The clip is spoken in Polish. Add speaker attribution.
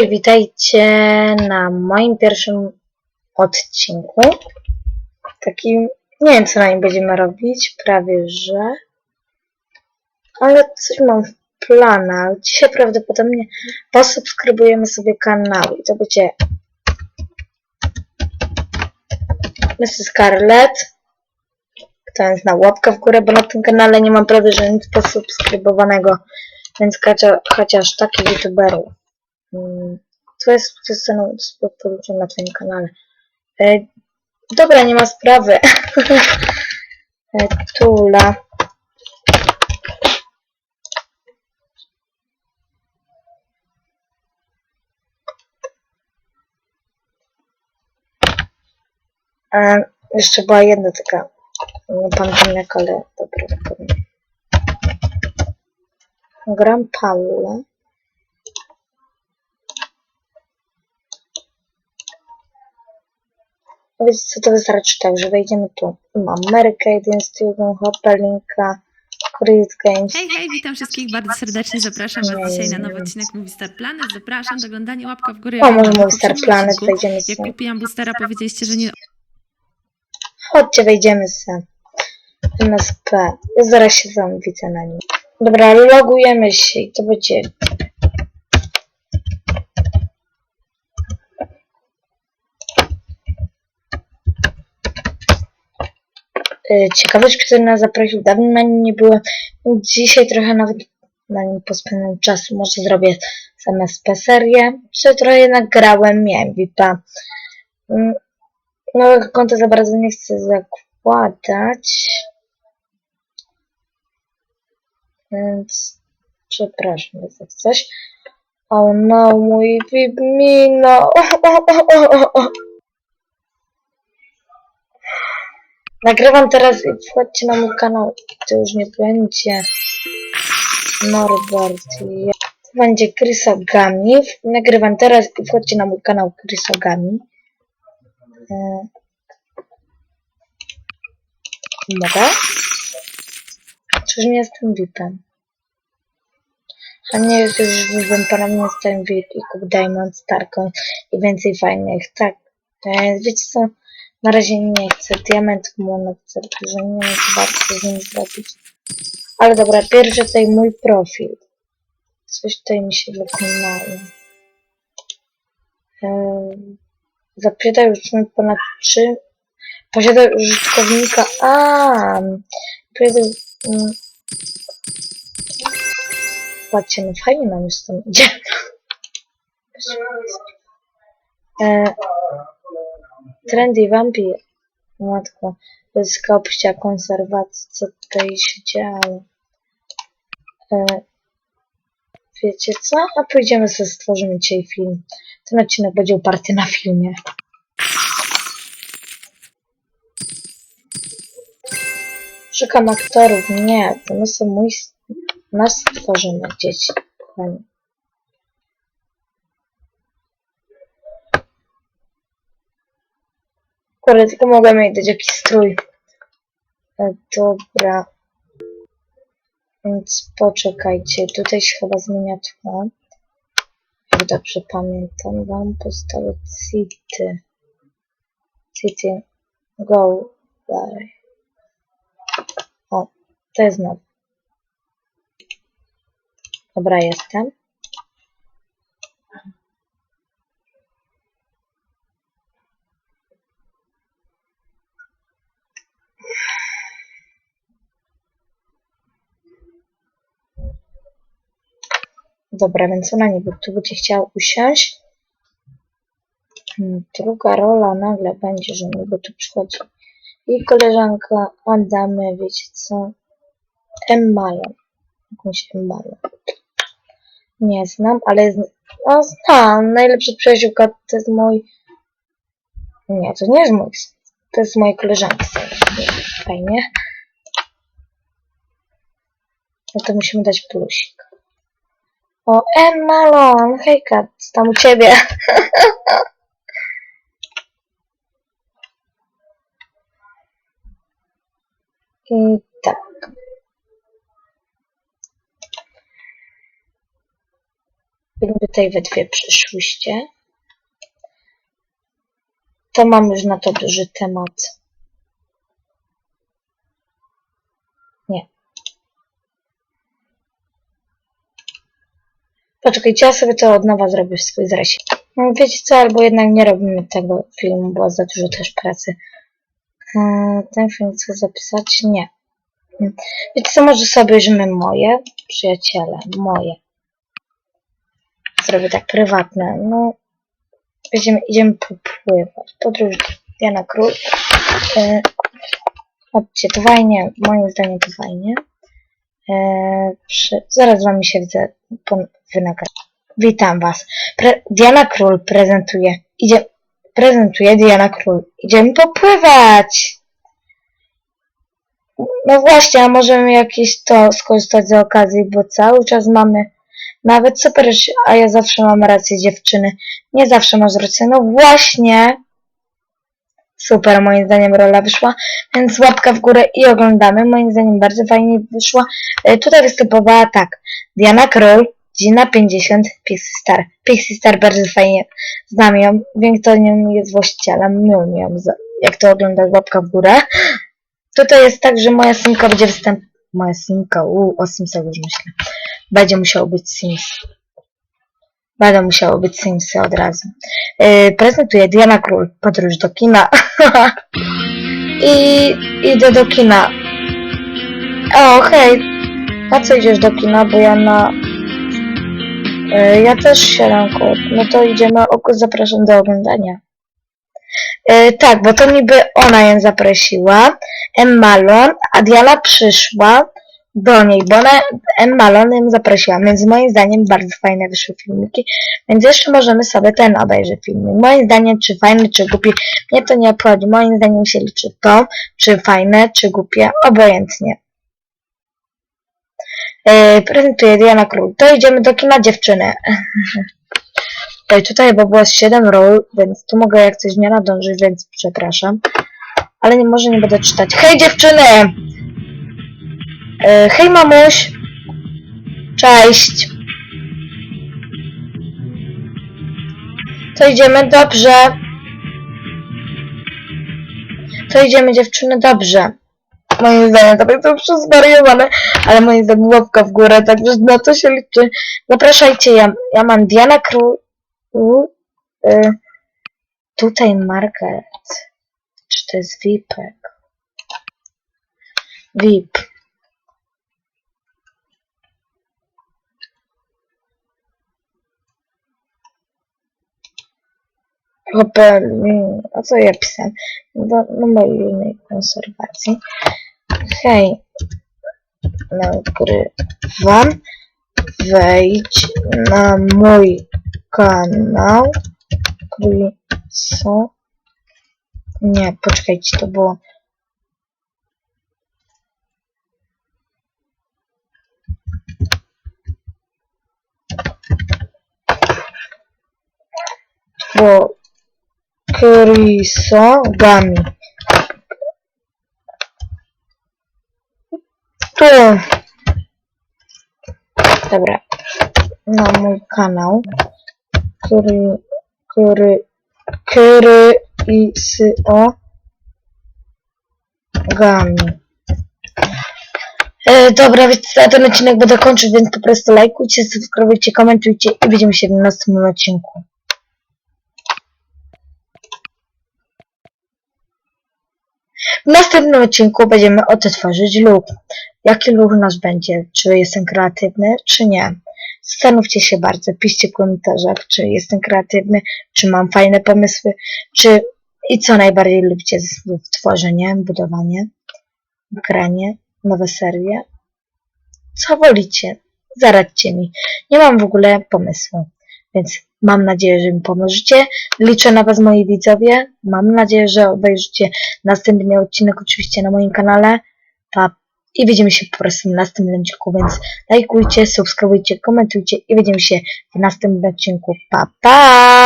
Speaker 1: Cześć, witajcie na moim pierwszym odcinku. Takim, nie wiem co na nim będziemy robić, prawie że. Ale coś mam w planach. Dzisiaj prawdopodobnie posubskrybujemy sobie kanał i to będzie Mrs. Scarlett. Kto na łapkę w górę, bo na tym kanale nie mam prawie że nic posubskrybowanego, więc chociaż takich youtuberów. Mm, Co jest sukcesem z na twoim kanale? E, dobra, nie ma sprawy. e, Tula. E, jeszcze była jedna taka, nie pamiętam jak, ale dobra. Gram Paula. No Wiecie co, to wystarczy tak, że wejdziemy tu. Mam jeden Student, Hopelinka, Creed Games.
Speaker 2: Hej, hej, witam wszystkich bardzo serdecznie. Zapraszam Was dzisiaj na nowy odcinek Movie Star Planet. Zapraszam do oglądania łapka w górę.
Speaker 1: O,
Speaker 2: jak
Speaker 1: może
Speaker 2: w
Speaker 1: Movie Star
Speaker 2: poprzednim
Speaker 1: Planet, wejdziemy
Speaker 2: Jak
Speaker 1: sobie.
Speaker 2: kupiłam boostera, powiedzieliście, że nie
Speaker 1: Chodźcie, wejdziemy se. MSP. Ja zaraz się z wami widzę na nim. Dobra, logujemy się i to będzie... Y, Ciekaweczki, który nas zaprosił, dawno na nim nie byłem. Dzisiaj trochę nawet na nim pospędzam czasu. Może zrobię z MSP serię. Czy trochę jednak grałem, miałem VIPa. Mm, Nowego konta za bardzo nie chcę zakładać. Więc przepraszam za coś. O no, mój Wibmino. Nagrywam teraz i wchodźcie na mój kanał. To już nie będzie Norbert. Ja- To będzie Krysogami. Nagrywam teraz i wchodźcie na mój kanał Krysogami. E, Mogę? Czyż nie jestem VIP-em? A nie jest już VIP-em, ponownie jestem VIP i kup Diamond, Starcoin i więcej fajnych. Tak, e, wiecie co? Na razie nie chcę diamentów mono, chcę, że nie wiem co bardzo z nim zrobić. Ale dobra, pierwszy tutaj mój profil. Coś tutaj mi się wykonało. Eee, Zapytaj już mi ponad trzy. Posiada użytkownika. A, kiedy. mm, Patrzcie, no fajnie nam już tam idzie. E, trendy Vampir. Matko, bez opcja konserwacji, co tutaj się działo. E, wiecie co? A pójdziemy sobie stworzymy dzisiaj film. Ten odcinek będzie oparty na filmie. Szukam aktorów. Nie, to my sobie mój... Nas stworzymy, dzieci. Kurde, tylko mogę mieć dać jakiś strój. E, dobra. Więc poczekajcie. Tutaj się chyba zmienia tło. Jak dobrze pamiętam. Dam postawić city. City. Go. Dalej. O, to jest nowe. Dobra, jestem. Dobra, więc ona niby tu będzie chciała usiąść. Hmm, Druga rola nagle będzie, że niby tu przychodzi. I koleżanka Adamy, wiecie co? Emmalon. Jakąś Emmalon. Nie znam, ale jest... No znam. Najlepsza przyjaciółka to jest mój... Nie, to nie jest mój. To jest mojej koleżanki. Fajnie. No to musimy dać plusik. O, Emmalon! Hejka, co tam u ciebie? I tak. Jakby tutaj we dwie przyszłyście. To mam już na to duży temat. Nie. Poczekajcie, ja sobie to od nowa zrobię w swój zresić. No wiecie co, albo jednak nie robimy tego filmu, bo za dużo też pracy. Ten film chcę zapisać? Nie. Wiecie co, może sobie bierzemy moje przyjaciele, moje. Zrobię tak prywatne, no. Będziemy, idziemy popływać. Podróż Diana Król. Eee, chodźcie, to fajnie, moim zdaniem to fajnie. Eee, przy, zaraz z wami się widzę. Witam was. Pre, Diana Król prezentuje. Idzie, prezentuje Diana Król. Idziemy popływać. No właśnie, a możemy jakieś to skorzystać z okazji, bo cały czas mamy nawet super, a ja zawsze mam rację dziewczyny. Nie zawsze masz rację. No właśnie. Super, moim zdaniem rola wyszła, więc łapka w górę i oglądamy. Moim zdaniem bardzo fajnie wyszła. E, Tutaj występowała tak. Diana Król, Gina 50, Pixie Star. Pixie Star bardzo fajnie znam ją. Wiem, kto nią jest właścicielem. Nie umiem, jak to ogląda łapka w górę. Tutaj jest tak, że moja simka będzie występ... Moja simka, uuu, o Simsach już myślę. Będzie musiało być Sims. Będą musiało być Simsy od razu. Yy, prezentuję Diana Król, podróż do kina. I idę do kina. O, hej. Na co idziesz do kina? Bo ja na... Yy, ja też siadam koło. No to idziemy, oko zapraszam do oglądania. Yy, tak, bo to niby ona ją zaprosiła. Emmalon, a Diana przyszła do niej, bo ona Emmalon ją zaprosiła, więc moim zdaniem bardzo fajne wyszły filmiki, więc jeszcze możemy sobie ten obejrzeć filmik. Moim zdaniem, czy fajny, czy głupi, mnie to nie obchodzi. Moim zdaniem się liczy to, czy fajne, czy głupie, obojętnie. Yy, prezentuję Diana Król. To idziemy do kina dziewczyny. Ej, tutaj bo było z 7 ról, więc tu mogę jak coś nie nadążyć, więc przepraszam. Ale nie, może nie będę czytać. Hej dziewczyny! E, hej mamuś! Cześć! To idziemy dobrze. To idziemy dziewczyny dobrze. Moim zdaniem to jest wszystko zwariowane, ale moim zdaniem łapka w górę, także na to się liczy. Zapraszajcie, ja, ja mam Diana Król. Y, tutaj Margaret. Czy to jest VIPek? VIP. Mm, a co ja pisałem? Do numer innej konserwacji. Hej, nagrywam. Wejdź na mój kanał. Co? Nie, poczekajcie, to było. Było Gami. Tu. Dobra. Na mój kanał. Który, który, który i sy o gami. E, dobra, więc ten odcinek będę kończyć, więc po prostu lajkujcie, subskrybujcie, komentujcie i widzimy się w następnym odcinku. W następnym odcinku będziemy odtworzyć luk. Jaki luk nasz będzie? Czy jestem kreatywny, czy nie? Zastanówcie się bardzo, piszcie w komentarzach, czy jestem kreatywny, czy mam fajne pomysły, czy i co najbardziej lubicie w tworzenie, budowanie, granie, nowe serie. Co wolicie? Zaradźcie mi. Nie mam w ogóle pomysłu, więc mam nadzieję, że mi pomożecie. Liczę na Was, moi widzowie. Mam nadzieję, że obejrzycie następny odcinek oczywiście na moim kanale. Pa. I widzimy się po prostu w następnym odcinku, więc lajkujcie, subskrybujcie, komentujcie i widzimy się w następnym odcinku. Pa, pa!